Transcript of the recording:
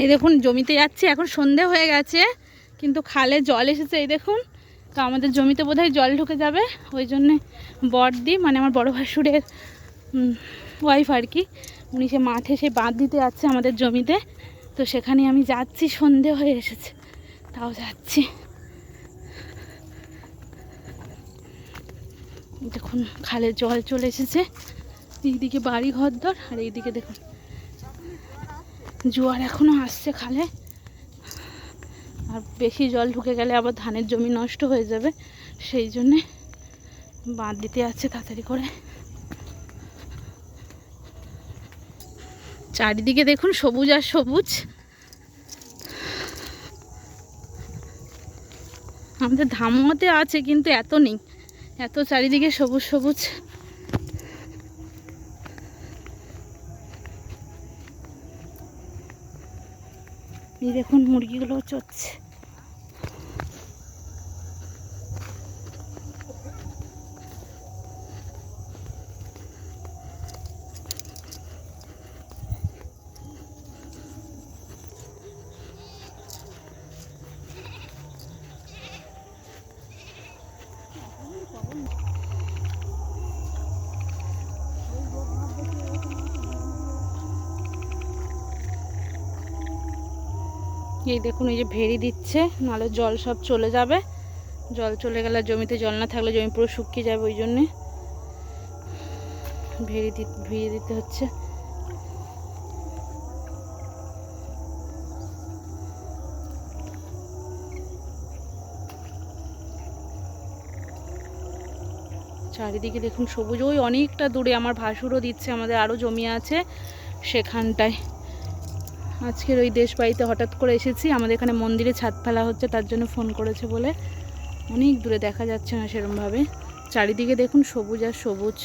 এই দেখুন, জমিতে যাচ্ছি, এখন সন্ধে হয়ে গেছে, কিন্তু খালে জল এসেছে, এই দেখুন। তো আমাদের জমিতে বোধহয় জল ঢুকে যাবে, ওই জন্যে বড়দি মানে আমার বড় ভাসুরের ওয়াইফ আর কি, উনি সে মাঠে সে বাঁধ দিতে যাচ্ছে আমাদের জমিতে। তো সেখানে আমি যাচ্ছি, সন্ধে হয়ে এসেছে, তাও যাচ্ছি। দেখুন, খালে জল চলে এসেছে, এইদিকে বাড়ি ঘরদর আর এইদিকে দেখুন জোয়ার এখনও আসছে খালে। আর বেশি জল ঢুকে গেলে আবার ধানের জমি নষ্ট হয়ে যাবে। সেই জন্যে বাঁধ দিতে যাচ্ছে তাড়াতাড়ি করে। চারিদিকে দেখুন সবুজ আর সবুজ। আমাদের ধামতে আছে কিন্তু এত নেই। এত চারিদিকে সবুজ সবুজ। এই দেখুন মুরগিগুলো চড়ছে। এই দেখুন, এই যে ভেড়ি দিচ্ছে, নাহলে জল সব চলে যাবে। জল চলে গেলে জমিতে জল না থাকলে জমি পুরো শুকিয়ে যাবে ওই জন্যে। ভেড়ি দি, ভিড়ে দিতে হচ্ছে। চারিদিকে দেখুন সবুজ, ওই অনেকটা দূরে আমার ভাসুরও দিচ্ছে, আমাদের আরও জমি আছে সেখানটায়। আজকের ওই দেশ বাড়িতে হঠাৎ করে এসেছি। আমাদের এখানে মন্দিরে ছাদ ফেলা হচ্ছে, তার জন্য ফোন করেছে বলে। অনেক দূরে দেখা যাচ্ছে না সেরমভাবে। চারিদিকে দেখুন সবুজ আর সবুজ।